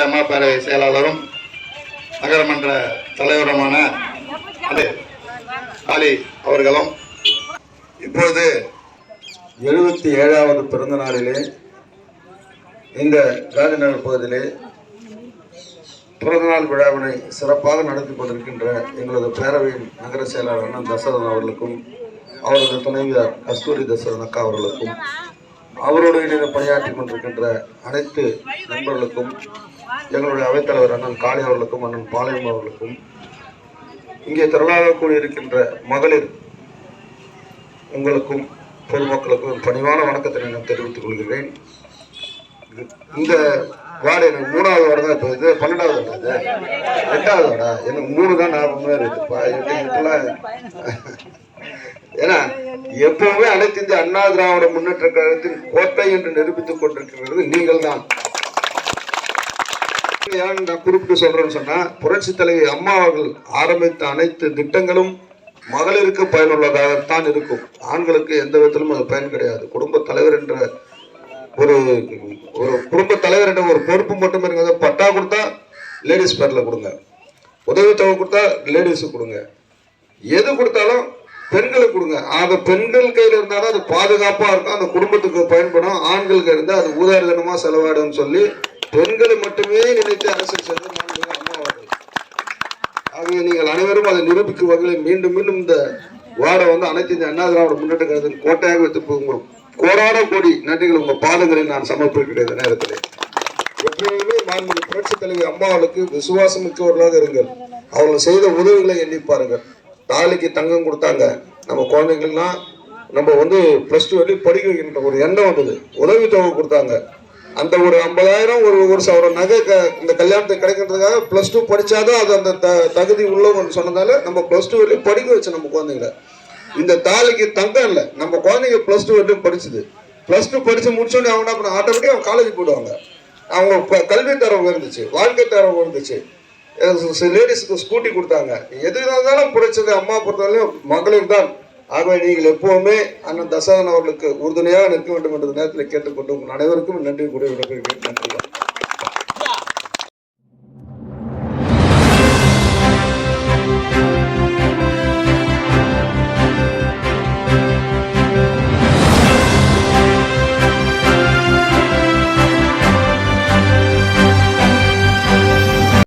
மாவட்ட அம்மா பேரவை செயலாளரும் நகரமன்ற தலைவருமான அது அவர்களும் இப்பொழுது எழுபத்தி ஏழாவது பிறந்த நாளிலே இந்த காந்திநகர் பகுதியிலே பிறந்தநாள் விழாவினை சிறப்பாக நடத்தி கொண்டிருக்கின்ற எங்களது பேரவையின் நகர செயலாளர் அண்ணன் தசரதன் அவர்களுக்கும் அவரது துணைவியார் கஸ்தூரி தசரதன் அக்கா அவர்களுக்கும் அவரோடு இணைந்து பணியாற்றி கொண்டிருக்கின்ற அனைத்து நண்பர்களுக்கும் எங்களுடைய அவைத்தலைவர் அண்ணன் காளி அவர்களுக்கும் அண்ணன் பாளையம் அவர்களுக்கும் இங்கே திரளாக கூடியிருக்கின்ற மகளிர் உங்களுக்கும் பொதுமக்களுக்கும் பணிவான வணக்கத்தை நான் தெரிவித்துக் கொள்கிறேன். இந்த வார்டு எனக்கு மூணாவது வார்டு தான் இப்போ இது பன்னெண்டாவது வார்டு இது எட்டாவது வார்டா? எனக்கு மூணு தான் ஞாபகமே இருக்குப்பா இப்பெல்லாம் ஏன்னா எப்பவுமே அனைத்து இந்திய அண்ணா திராவிட முன்னேற்ற கழகத்தின் கோட்டை என்று நிரூபித்துக் கொண்டிருக்கிறது நீங்கள் தான் ஏன் நான் குறிப்பிட்டு சொல்றேன்னு சொன்னா புரட்சி தலைவி அம்மா அவர்கள் ஆரம்பித்த அனைத்து திட்டங்களும் மகளிருக்கு பயனுள்ளதாகத்தான் இருக்கும். ஆண்களுக்கு எந்த விதத்திலும் அது பயன் கிடையாது. குடும்ப தலைவர் என்ற ஒரு ஒரு குடும்ப தலைவர் என்ற ஒரு பொறுப்பு மட்டும் இருக்கிறது. பட்டா கொடுத்தா லேடிஸ் பேரில் கொடுங்க. உதவித்தொகை கொடுத்தா லேடிஸுக்கு கொடுங்க. எது கொடுத்தாலும் பெண்களுக்கு கொடுங்க. அந்த பெண்கள் கையில் இருந்தாலும் அது பாதுகாப்பாக இருக்கும். அந்த குடும்பத்துக்கு பயன்படும். ஆண்களுக்கு இருந்தால் அது ஊதாரிதனமாக செலவாடும்னு சொல்லி பெண்களை மட்டுமே நினைத்து அரசியல் செய்த மாண்புமிகு அம்மா அவர்கள் ஆகவே நீங்கள் அனைவரும் அதை நிரூபிக்கும் வகையில் மீண்டும் மீண்டும் இந்த வார்டை வந்து அனைத்து இந்த அண்ணா திராவிட முன்னேற்ற கழகத்தின் கோட்டையாக வைத்து போகும் கோடான கோடி நன்றிகள் உங்கள் பாதங்களில் நான் சமர்ப்பிக்கிறேன் இந்த நேரத்தில். எப்பயுமே மாண்பு புரட்சி தலைவி அம்மாவுக்கு விசுவாசம் மிக்கவர்களாக இருங்கள். அவர்கள் செய்த உதவிகளை எண்ணி பாருங்கள். தாலிக்கு தங்கம் கொடுத்தாங்க. நம்ம குழந்தைங்கள்லாம் நம்ம வந்து ப்ளஸ் டூ வரையும் படிக்க வைக்கின்ற ஒரு எண்ணம் வந்தது. உதவித்தொகை கொடுத்தாங்க. அந்த ஒரு ஐம்பதாயிரம் ஒரு ஒரு சவரம் நகை இந்த கல்யாணத்துக்கு கிடைக்கிறதுக்காக ப்ளஸ் டூ படித்தாதான் அது அந்த த தகுதி உள்ளவங்க சொன்னதால நம்ம ப்ளஸ் டூ வரையும் படிக்க வச்சு நம்ம குழந்தைங்கள இந்த தாலிக்கு தங்கம் இல்லை நம்ம குழந்தைங்க ப்ளஸ் டூ வரையும் படிச்சுது. ப்ளஸ் டூ படித்து முடிச்சோடனே அவங்க என்ன பண்ண ஆட்டோமேட்டிக் அவங்க காலேஜ் போயிடுவாங்க. அவங்க கல்வி தரம் இருந்துச்சு வாழ்க்கை தரம் இருந்துச்சு லேடிஸுக்கு ஸ்கூட்டி கொடுத்தாங்க. எது இருந்தாலும் பிடிச்சது அம்மா பொறுத்தவரையும் மகளிர் தான். ஆகவே நீங்கள் எப்போவுமே அண்ணன் தசரன் அவர்களுக்கு உறுதுணையாக நிற்க வேண்டும் என்ற நேரத்தில் கேட்டுக்கொண்டு உங்கள் அனைவருக்கும் நன்றி கூடிய விடைபெறுகிறேன். நன்றி.